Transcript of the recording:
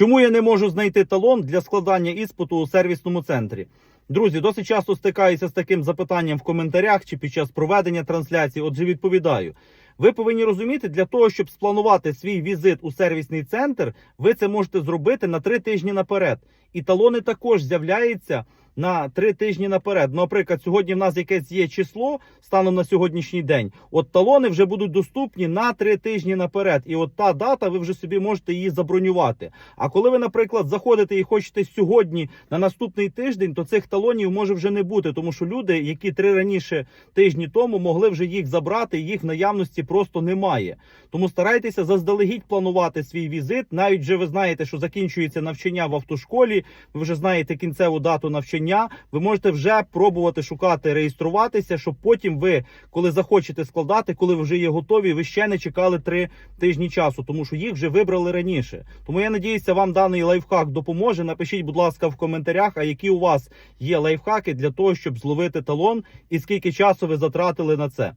Чому я не можу знайти талон для складання іспиту у сервісному центрі? Друзі, досить часто стикаюся з таким запитанням в коментарях чи під час проведення трансляції. Отже, відповідаю. Ви повинні розуміти, для того, щоб спланувати свій візит у сервісний центр, ви це можете зробити на три тижні наперед. І талони також з'являються на три тижні наперед. Ну, Наприклад, сьогодні в нас якесь є число станом на сьогоднішній день. От талони вже будуть доступні на три тижні наперед. І от та дата, ви вже собі можете її забронювати. А коли ви, наприклад, заходите і хочете сьогодні на наступний тиждень, то цих талонів може вже не бути, тому що люди, які три раніше тижні тому могли вже їх забрати, їх в наявності просто немає. Тому старайтеся заздалегідь планувати свій візит. Навіть вже ви знаєте, що закінчується навчання в автошколі. Ви вже знаєте кінцеву дату навчання. Ви можете вже пробувати шукати, реєструватися, щоб потім ви, коли захочете складати, коли ви вже є готові, ви ще не чекали три тижні часу, тому що їх вже вибрали раніше. Тому я надіюся, вам даний лайфхак допоможе. Напишіть, будь ласка, в коментарях, а які у вас є лайфхаки для того, щоб зловити талон, і скільки часу ви затратили на це.